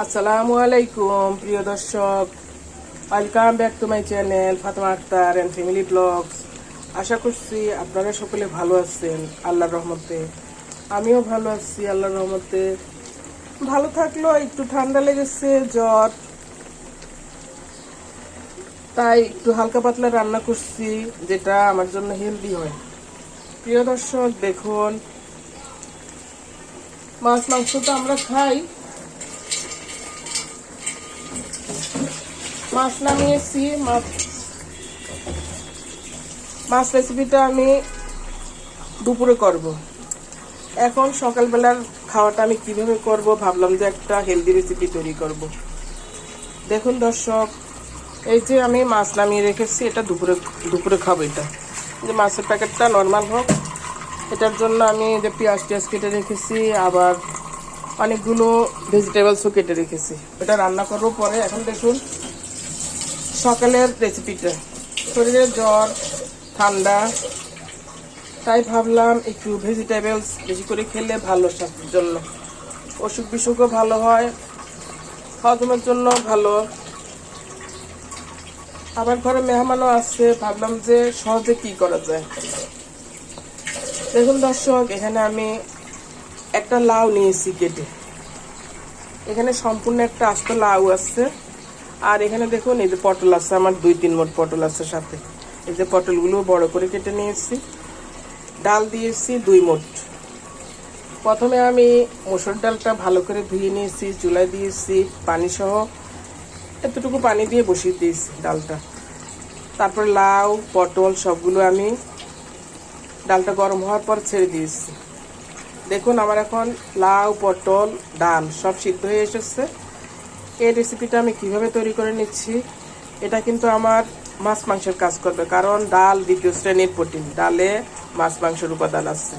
আসসালামু আলাইকুম প্রিয় দর্শক। Welcome back to my channel Fatema Akter and family vlogs আশা করছি আপনারা সকলে ভালো আছেন, আল্লাহর রহমতে। আমিও ভালো আছি, আল্লাহর রহমতে। ভালো থাকল, একটু ঠান্ডা লেগেছে, জ্বর। তাই একটু হালকা পাতলা রান্না করছি, যেটা আমার জন্য হেলদি হয়। প্রিয় দর্শক, দেখুন। মাছ, মাংস তো আমরা খাই। মাছ নামিয়েছি, মাছ মাছ রেসিপিটা আমি দুপুরে করব। এখন সকালবেলার খাওয়াটা আমি কীভাবে করব ভাবলাম যে একটা হেলদি রেসিপি তৈরি করব। দেখুন দর্শক, এই যে আমি মাছ নামিয়ে রেখেছি, এটা দুপুরে দুপুরে খাব এটা। যে মাছের প্যাকেটটা নর্মাল হোক, এটার জন্য আমি যে পেঁয়াজ টিয়াজ কেটে রেখেছি, আবার অনেকগুলো ভেজিটেবলসও কেটে রেখেছি। এটা রান্না করব পরে। এখন দেখুন সকালের রেসিপিটা শরীরে জ্বর, ঠান্ডা, তাই ভাবলাম একটু ভেজিটেবলস বেশি করে খেলে ভালো স্বাস্থ্যের জন্য। অসুখ বিসুখও ভালো হয় হজমের জন্য ভালো। আবার ঘরে মেহমানও আছে ভাবলাম যে সহজে কি করা যায়। দেখুন দর্শক, এখানে আমি একটা লাউ নিয়েছি কেটে। এখানে সম্পূর্ণ একটা আস্ত লাউ আছে। আর এখানে দেখুন, এই যে পটল আছে, আমার দুই, তিন মোট পটল আছে সাথে। এই যে পটলগুলো বড় করে কেটে নিয়েছি। ডাল দিয়েছি দুই মোট। প্রথমে আমি মসুর ডালটা ভালো করে ধুয়ে নিয়েছি, চুলায় দিয়েছি, পানি সহ এতটুকু পানি দিয়ে বসিয়ে দিয়েছি ডালটা। তারপর লাউ, পটল সবগুলো আমি ডালটা গরম হওয়ার পর ছেড়ে দিয়েছি। দেখুন, আমার এখন লাউ, পটল, ডাল সব সিদ্ধ হয়ে এসেছে। এই রেসিপিটা আমি কীভাবে তৈরি করে নিচ্ছি, এটা কিন্তু আমার মাছ মাংসের কাজ করবে। কারণ ডাল দ্বিতীয় শ্রেণির প্রোটিন, ডালে মাছ মাংসের উপাদান আছে।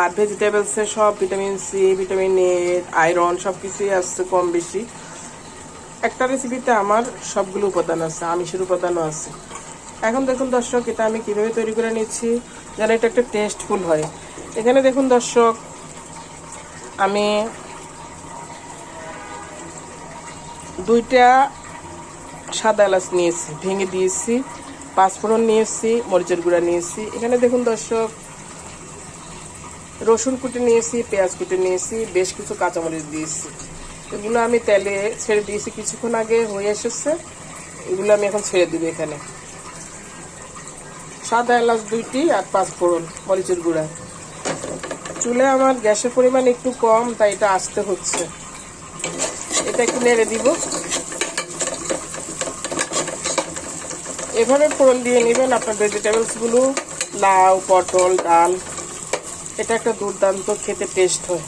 আর ভেজিটেবলসে সব vitamin C vitamin A iron সব কিছুই আছে কম বেশি। একটা রেসিপিতে আমার সবগুলো উপাদান আছে, আমিষের উপাদানও আছে। এখন দেখুন দর্শক, এটা আমি কীভাবে তৈরি করে নিচ্ছি, যেন এটা একটা টেস্টফুল হয়। এখানে দেখুন দর্শক, আমি দুইটা সাদা এলাচ নিয়েছি, ভেঙে দিয়েছি পাঁচফোড়ন নিয়েছি, মরিচের গুঁড়া নিয়েছি। এখানে দেখুন দর্শক, রসুন কুটে নিয়েছি, পেঁয়াজ কুটে নিয়েছি, বেশ কিছু কাঁচামরিচ দিয়েছি। এগুলো আমি তেলে ছেড়ে দিয়েছি কিছুক্ষণ আগে, হয়ে এসেছে। এগুলো আমি এখন ছেড়ে দিব এখানে। সাদা এলাচ দুইটি আর পাঁচ ফোড়ন, মরিচের গুঁড়া। চুলে আমার গ্যাসের পরিমাণ একটু কম, তাই এটা আসতে হচ্ছে। এটা একটু নেড়ে দিব। এভাবে ফোড়ন দিয়ে নেবেন আপনার ভেজিটেবলসগুলো লাউ, পটল, ডাল। এটা একটা দুর্দান্ত খেতে টেস্ট হয়।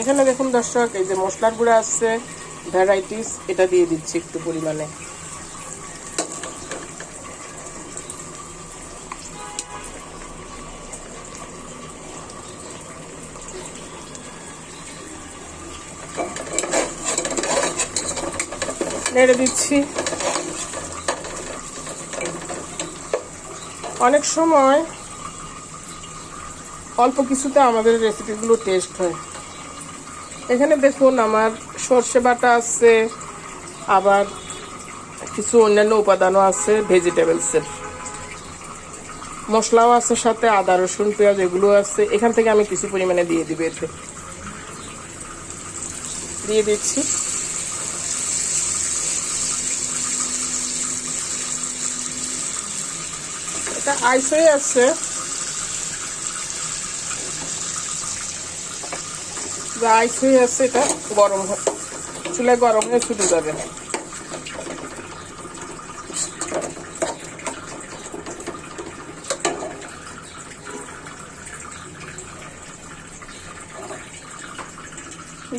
এখানে দেখুন দর্শক, এই যে মশলার গুঁড়া আসছে ভ্যারাইটিস এটা দিয়ে দিচ্ছি একটু পরিমাণে। নেড়ে দিচ্ছি। অনেক সময় অল্প কিছুতে আমাদের রেসিপিগুলো টেস্ট হয়। এখানে দেখুন আমার সর্ষে বাটা আছে, আবার কিছু অন্যান্য উপাদানও আছে ভেজিটেবলসের মশলাও আছে সাথে, আদা, রসুন, পেঁয়াজ, এগুলো আছে। এখান থেকে আমি কিছু পরিমাণে দিয়ে দিবে এতে। দিয়ে দিচ্ছি। এটা আইস হয়ে আছে। আইস হয়ে আছে, এটা গরম চুলায় গরম হয়ে যাবে।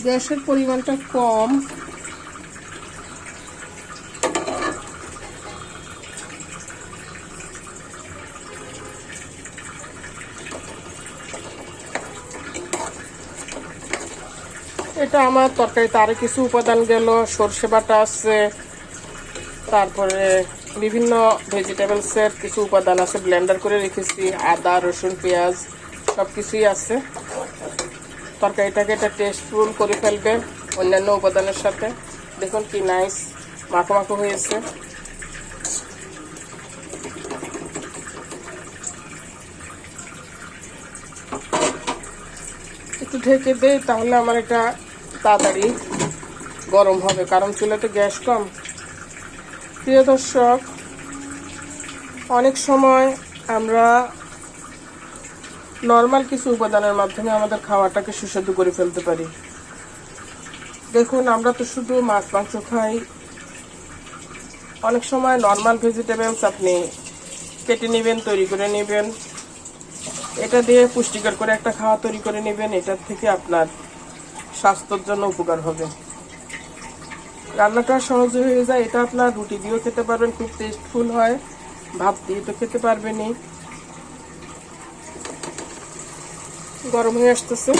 গ্যাসের পরিমাণটা কম। এটা আমার তরকারিতে আরও কিছু উপাদান গেল সর্ষে বাটা আছে, তারপরে বিভিন্ন ভেজিটেবলসের কিছু উপাদান আছে, ব্লেন্ডার করে রেখেছি, আদা, রসুন, পেঁয়াজ সব কিছুই আছে। তরকারিটাকে এটা টেস্টফুল করে ফেলবে অন্যান্য উপাদানের সাথে। দেখুন কি নাইস মাখো মাখো হয়েছে। একটু ঢেকে দেই, তাহলে আমার এটা তাড়াতাড়ি গরম হবে, কারণ চুলাতে গ্যাস কম। প্রিয় দর্শক, অনেক সময় আমরা নর্মাল কিছু উপাদানের মাধ্যমে আমাদের খাওয়াটাকে সুস্বাদু করে ফেলতে পারি। দেখুন, আমরা তো শুধু মাছ, মাংস খাই। অনেক সময় নর্মাল ভেজিটেবলস আপনি কেটে নেবেন, তৈরি করে নেবেন। এটা দিয়ে পুষ্টিকর করে একটা খাওয়া তৈরি করে নেবেন। এটার থেকে আপনার স্বাস্থ্যের জন্য উপকার হবে। রান্নাটা সহজ হয়ে যায়, এটা আপনার রুটি দিয়েও খেতে পারবেন, খুব টেস্টফুল হয়। ভাত দিয়ে তো খেতে পারবেনই। গরম হয়ে আসতেছে।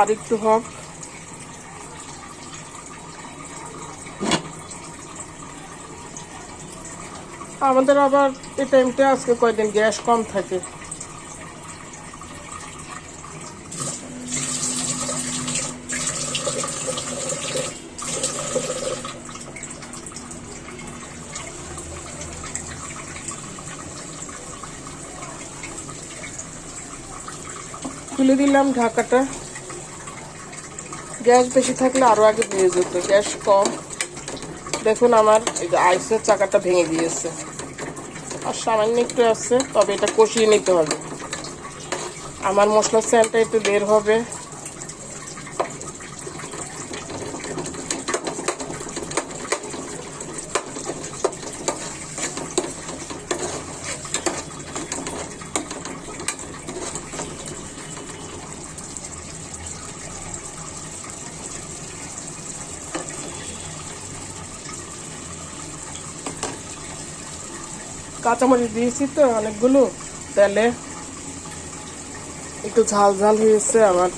আর একটু হোক। আমাদের আবার এই টাইমটা আজকে কয়দিন? গ্যাস কম থাকে। খুলে দিলাম ঢাকাটা। গ্যাস বেশি থাকলে আরও আগে দিয়ে যেত, গ্যাস কম। দেখুন আমার আইসের চাকাটা ভেঙে দিয়েছে। আর সামান্য একটু আছে, তবে এটা কষিয়ে নিতে হবে। আমার মশলার স্যালটা একটু বের হবে। কাঁচামরিচ দিয়েছি তো অনেকগুলো। তেলে একটু ঝাল ঝাল হয়েছে আমার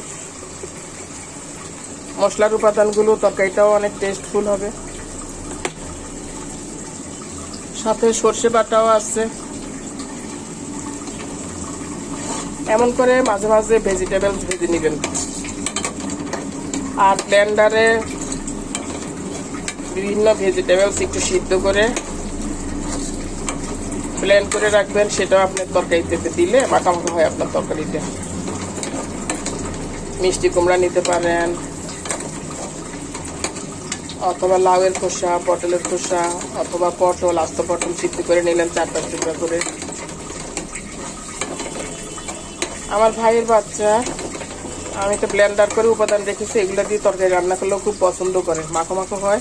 মশলার উপাদানগুলো, তরকারিটাও অনেক টেস্টফুল হবে। সাথে সর্ষে বাটাও আছে। এমন করে মাঝে মাঝে ভেজিটেবলস ভেজে নেবেন। আর ব্লেন্ডারে বিভিন্ন ভেজিটেবলস একটু সিদ্ধ করে প্ল্যান করে রাখবেন, সেটাও আপনার তরকারিতে দিলে মাখামাখা হয় আপনার তরকারিতে। মিষ্টি কুমড়া নিতে পারেন, অথবা লাউয়ের খোসা, পটলের খোসা, অথবা পটল, আস্ত পটল সিদ্ধ করে নিলেন চার পাঁচ টুকরা করে। আমার ভাইয়ের বাচ্চা, আমি তো ব্লেন্ডার করে উপাদান রেখেছি, এগুলো দিয়ে তরকারি রান্না করলেও খুব পছন্দ করে, মাখো মাখো হয়।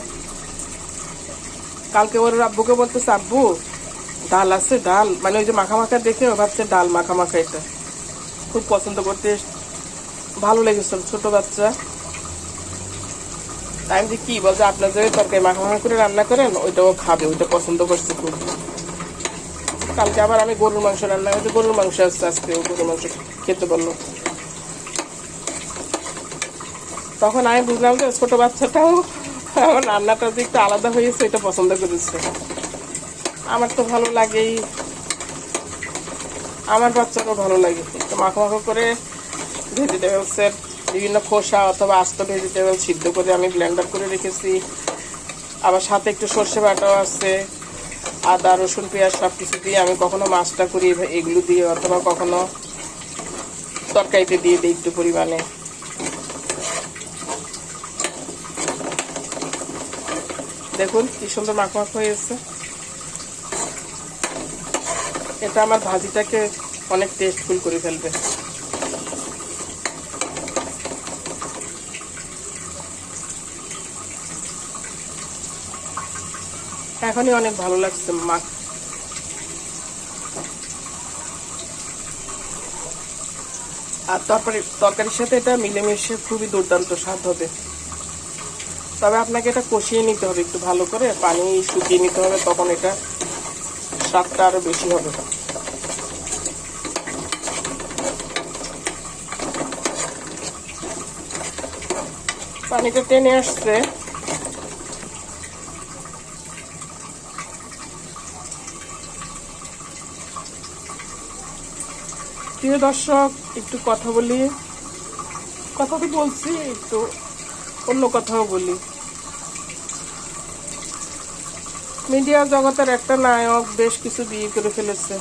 কালকে ওর আব্বুকে বলতেছে, আব্বু ডাল আছে, ডাল। মানে ওই যে মাখা মাখা দেখে ভাবছে ডাল মাখা মাখা এটা। খুব পছন্দ করতে ভালো লেগেছিল ছোট বাচ্চা। আমি যে কি বলছে, আপনার যদি তরকারি মাখা মাখা করে রান্না করেন ওইটাও খাবে, ওইটা পছন্দ করছে খুব। কালকে আবার আমি গরুর মাংস রান্না করেছি, গরুর মাংস আসছে আজকে, ও গরুর মাংস খেতে বলল। তখন আমি বুঝলাম যে ছোট বাচ্চাটাও আমার রান্নাটা যে একটু আলাদা হয়েছে এটা পছন্দ করেছে। আমার তো ভালো লাগেই। আমার বাচ্চারও ভালো লাগে। একটু মাখো মাখো করে ভেজিটেবলসের বিভিন্ন খোসা অথবা আস্ত ভেজিটেবল সিদ্ধ করে আমি ব্লেন্ডার করে রেখেছি। আবার সাথে একটু সর্ষে বাটাও আছে। আদা, রসুন, পেঁয়াজ সব কিছু দিয়ে আমি কখনো মাছটা করি এগুলো দিয়ে অথবা কখনো তরকারিতে দিয়ে দিই একটু পরিমাণে। দেখুন কি সুন্দর মাখ মাখ হয়েছে। এটা আমার ভাজিটাকে অনেক টেস্টফুল করে ফেলবে। এখনই অনেক ভালো লাগছে মাছ আর তারপরে তরকারির সাথে এটা মিলেমিশে খুবই দুর্দান্ত স্বাদ হবে। তবে আপনাকে এটা কষিয়ে নিতে হবে একটু ভালো করে, পানি শুকিয়ে নিতে হবে, তখন এটা স্বাদটা আরও বেশি হবে পানিটা টেনে আসছে। প্রিয় দর্শক, একটু কথা বলি। কথা তো বলছি, একটু অন্য কথাও বলি। মিডিয়া জগতের একটা নায়ক বেশ কিছু বিয়ে করে ফেলেছে।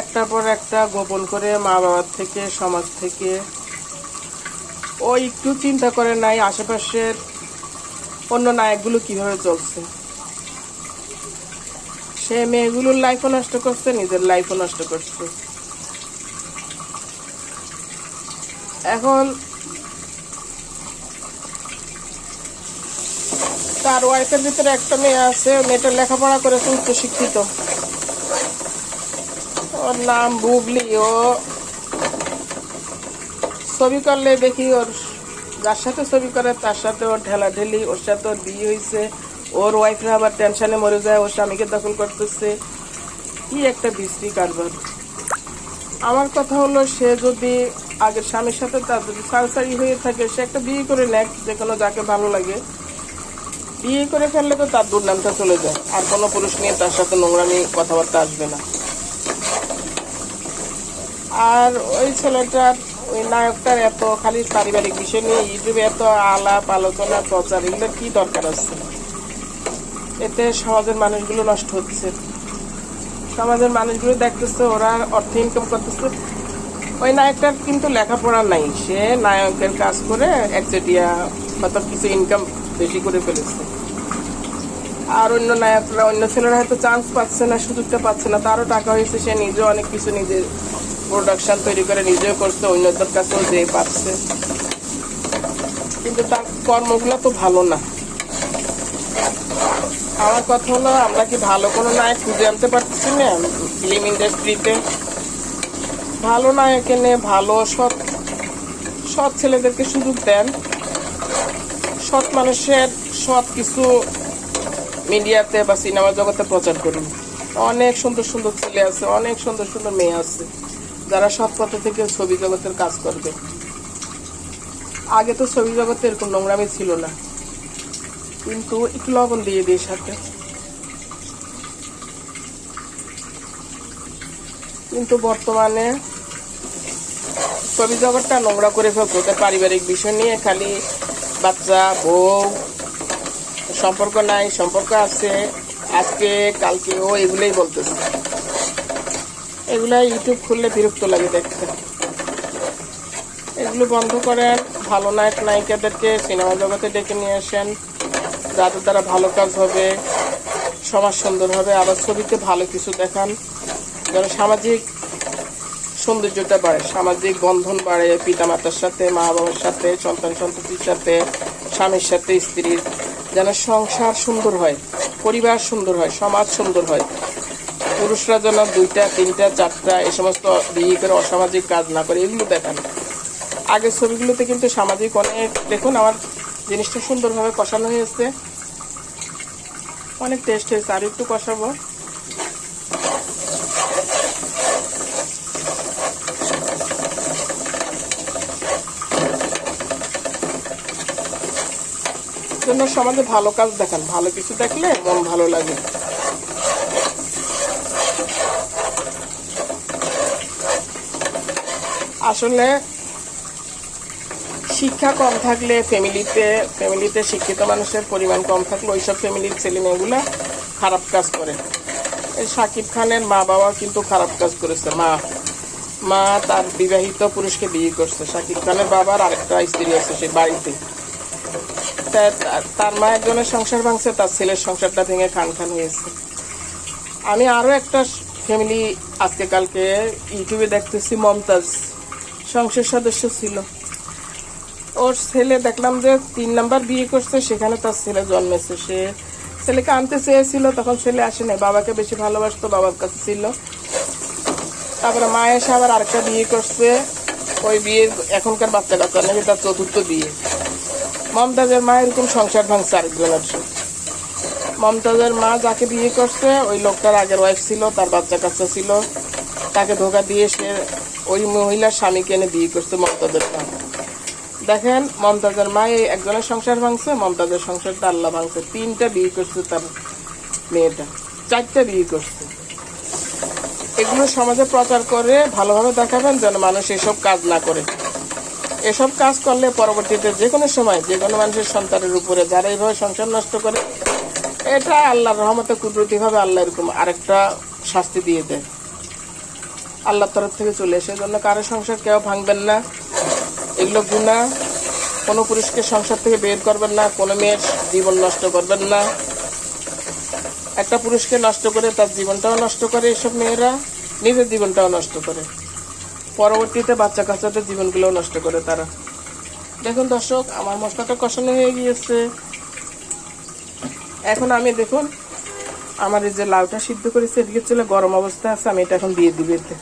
একটার পর একটা গোপন করে মা বাবার থেকে, সমাজ থেকে। ও একটু চিন্তা করে নাই আশেপাশের অন্য নায়কগুলো কীভাবে চলছে। সে মেয়েগুলোর লাইফও নষ্ট করছে, নিজের লাইফও নষ্ট করছে। এখন তার ওয়াইফের ভিতরে একটা মেয়ে আছে মেয়েটা লেখাপড়া করেছে উচ্চশিক্ষিত ওর নাম বুবলি, ও ছবি করলে দেখি ওর যার সাথে ছবি করে, তার সাথে ওর ঢেলাঢেলি, ওর সাথে ওর বিয়ে হয়েছে। ওর ওয়াইফরা আবার টেনশনে মরে যায়, ওর স্বামীকে দখল করতেছে। কি একটা বিশ্রী কারবার। আমার কথা হলো, সে যদি আগের স্বামীর সাথে তার যদি সালসারি হয়ে থাকে, সে একটা বিয়ে করে নেয় যে কোনো যাকে ভালো লাগে। বিয়ে করে ফেললে তো তার দুর্নামটা চলে যায়। আর কোনো পুরুষ নিয়ে তার সাথে নোংরামি, কথাবার্তা আসবে না। আর ওই ছেলেটার, ওই নায়কটার এত খালি পারিবারিক বিষয় নিয়ে ইউটিউবে এত আলাপ, আলোচনা, প্রচার, এগুলো কি দরকার আছে? এতে সমাজের মানুষগুলো নষ্ট হচ্ছে। সমাজের মানুষগুলো দেখতেছে, ওরা অর্থ ইনকাম করতেছে। ওই নায়কটার কিন্তু লেখাপড়া নাই। সে নায়কের কাজ করে একচেটিয়া হয়তো কিছু ইনকাম বেশি করে ফেলেছে। আর অন্য নায়করা অন্য ছেলেরা হয়তো চান্স পাচ্ছে না, সুযোগটা পাচ্ছে না, তারও টাকা হয়েছে, সে নিজেও অনেক কিছু নিজে প্রোডাকশন তৈরি করে নিজেও করছে, অন্যদের কাছেও যে পাচ্ছে। কিন্তু তার কর্মগুলো তো ভালো না। আমার কথা হলো, আমরা কি ভালো কোনো নায়ক খুঁজে আনতে পারতেছি না? ফিল্ম ইন্ডাস্ট্রিতে ভালো নায়ক এনে ভালো, সৎ সৎ ছেলেদেরকে সুযোগ দেন। সৎ মানুষের সৎ কিছু মিডিয়াতে বা সিনেমা জগতে প্রচার করুন অনেক সুন্দর সুন্দর ছেলে আছে, অনেক সুন্দর সুন্দর মেয়ে আছে, যারা সৎ পথে থেকে ছবি জগতের কাজ করবে। আগে তো ছবি জগতে এরকম নোংরামি ছিল না। কিন্তু একটু লবণ দিয়ে দিই সাথে। কিন্তু বর্তমানে ছবি জগৎটা নোংরা করে ফেলতো পারিবারিক বিষয় নিয়ে খালি বাচ্চা, বউ সম্পর্ক নাই, সম্পর্ক আছে, আজকে, কালকে, ও এগুলোই বলতেছে। এগুলা ইউটিউব খুললে বিরক্ত লাগে দেখতে। এগুলো বন্ধ করেন, ভালো নায়ক, নায়িকাদেরকে সিনেমা জগতে ডেকে নিয়ে আসেন যাদের দ্বারা ভালো কাজ হবে, সমাজ সুন্দর হবে, আবার ছবিতে ভালো কিছু দেখান, যেন সামাজিক সৌন্দর্যটা বাড়ে, সামাজিক বন্ধন বাড়ে, পিতামাতার সাথে মা বাবার সাথে সন্তান সন্ততির সাথে, স্বামীর সাথে, স্ত্রীর যেন সংসার সুন্দর হয়, পরিবার সুন্দর হয়, সমাজ সুন্দর হয়। পুরুষরা যেন দুইটা, তিনটা, চারটা, এ সমস্ত বিয়ে করে অসামাজিক কাজ না করে, এগুলো দেখান। আগের ছবিগুলোতে কিন্তু সামাজিক অনেক, দেখুন আমার জিনিসটা সুন্দরভাবে কষানো হয়েছে। অনেক টেস্ট হয়েছে, আর একটু কষাবো। জন্য সমাজে ভালো কাজ দেখান, ভালো কিছু দেখলে মন ভালো লাগে। আসলে শিক্ষা কম থাকলে ফ্যামিলিতে ফ্যামিলিতে শিক্ষিত মানুষের পরিমাণ কম থাকলে ওইসব ফ্যামিলির ছেলে মেয়েগুলো খারাপ কাজ করে। এই সাকিব খানের মা বাবা কিন্তু খারাপ কাজ করেছে। মা মা তার বিবাহিত পুরুষকে বিয়ে করছে। সাকিব খানের বাবার আরেকটা স্ত্রী আছে, সে বাড়িতে। তার মা একজনের সংসার ভাঙছে, তার ছেলের সংসারটা ভেঙে খান খান হয়েছে। আমি আরও একটা ফ্যামিলি আজকে কালকে ইউটিউবে দেখতেছি, মমতাজ। সংসদ সদস্য ছিল। ওর ছেলে দেখলাম যে তিন নাম্বার বিয়ে করছে, সেখানে তার ছেলে জন্মেছে। সে ছেলেকে আনতে চেয়েছিল, তখন ছেলে আসে নাই। বাবাকে বেশি ভালোবাসতো, বাবার কাছে ছিল। তারপরে মা এসে আবার আরেকটা বিয়ে করছে। ওই বিয়ে এখনকার বাচ্চা কাচ্চা তার চতুর্থ বিয়ে। মমতাজের মা এরকম সংসার ভাঙছে আরেকজনের। মমতাজের মা যাকে বিয়ে করছে, ওই লোকটার আগের ওয়াইফ ছিল, তার বাচ্চা কাচ্চা ছিল। তাকে ধোকা দিয়ে সে ওই মহিলার স্বামীকে এনে বিয়ে করছে মমতাজের মা। দেখেন, মমতাজের মা এই একজনের সংসার ভাঙছে, মমতাজের সংসারটা আল্লাহ ভাঙছে। তিনটা বিয়ে করছে তার মেয়েটা, চারটা বিয়ে করছে। এগুলো সমাজে প্রচার করে ভালোভাবে দেখাবেন, যেন মানুষ এসব কাজ না করে। এসব কাজ করলে পরবর্তীতে যে কোনো সময় যে কোনো মানুষের সন্তানের উপরে যারা এইভাবে সংসার নষ্ট করে, এটা আল্লাহর রহমতে কুদরতিভাবে আল্লাহ এরকম আরেকটা শাস্তি দিয়ে দেয়। আল্লাহর তরফ থেকে চলে এসে জন্য কারও সংসার কেউ ভাঙবেন না। এগুলো গুণা কোনো পুরুষকে সংসার থেকে বের করবেন না, কোনো মেয়ের জীবন নষ্ট করবেন না। একটা পুরুষকে নষ্ট করে তার জীবনটাও নষ্ট করে, এসব মেয়েরা নিজের জীবনটাও নষ্ট করে। পরবর্তীতে বাচ্চা কাচ্চাদের জীবনগুলোও নষ্ট করে তারা। দেখুন দর্শক, আমার মশলাটা কষানো হয়ে গিয়েছে। এখন আমি দেখুন, আমার এই যে লাউটা সিদ্ধ করেছে, এদিকে চলে গরম অবস্থা আছে, আমি এটা এখন দিয়ে দিব এতে।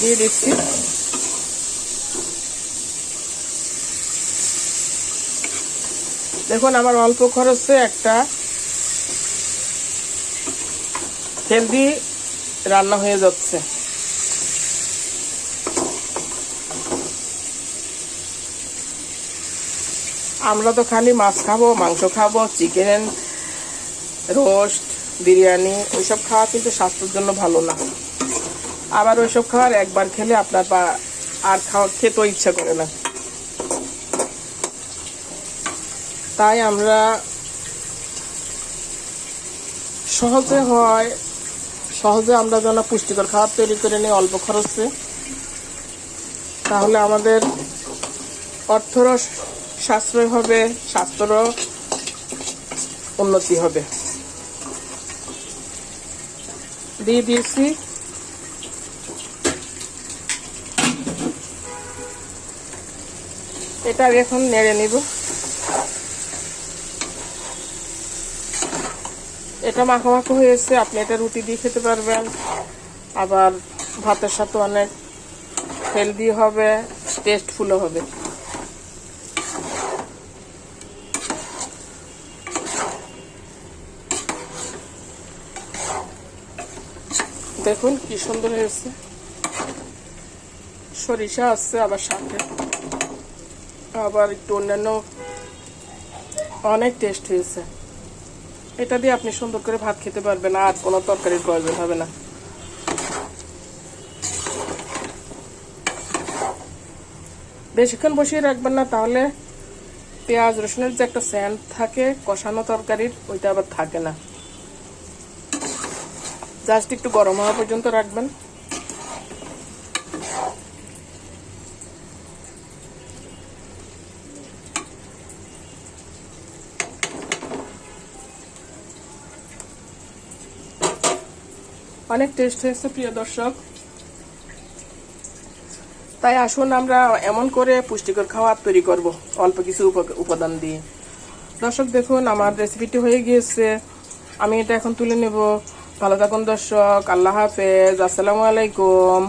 দিয়ে দিচ্ছি। দেখুন, আমার অল্প খরচে একটা হেলদি রান্না হয়ে যাচ্ছে। আমরা তো খালি মাছ খাব, মাংস খাব, চিকেন, রোস্ট, বিরিয়ানি, ওইসব খাওয়া কিন্তু স্বাস্থ্যের জন্য ভালো না। আবার ওইসব খাওয়ার একবার খেলে আপনার বা আর খাওয়া খেতেও ইচ্ছা করে না। তাই আমরা সহজে হয়, সহজে আমরা যেন পুষ্টিকর খাবার তৈরি করে নিই অল্প খরচে। তাহলে আমাদের অর্থরও সাশ্রয় হবে, স্বাস্থ্যরও উন্নতি হবে। দিয়ে দিয়েছি। এটা এখন নেড়ে নিব। এটা মাখো মাখো হয়েছে, আপনি এটা রুটি দিয়ে খেতে পারবেন। আবার ভাতের সাথে অনেক হেলদি হবে টেস্টফুলও হবে। দেখুন কি সুন্দর হয়েছে। সরিষা আছে আবার সাথে। আবার একটু অন্যান্য অনেক টেস্ট হয়েছে। এটা দিয়ে আপনি সুন্দর করে ভাত খেতে পারবেন, আর কোনো তরকারির প্রয়োজন হবে না। বেশিক্ষণ বসিয়ে রাখবেন না, তাহলে পেঁয়াজ রসুনের যে একটা স্যান্ড থাকে, কষানো তরকারির, ওইটা আবার থাকে না। জাস্ট একটু গরম হওয়া পর্যন্ত রাখবেন। অনেক টেস্ট হয়েছে প্রিয় দর্শক। তাই আসুন আমরা এমন করে পুষ্টিকর খাবার তৈরি করব, অল্প কিছু উপ- উপাদান দিয়ে। দর্শক দেখুন, আমার রেসিপিটি হয়ে গিয়েছে। আমি এটা এখন তুলে নেব। ভালো থাকুন দর্শক আল্লাহ হাফেজ আসসালামু আলাইকুম।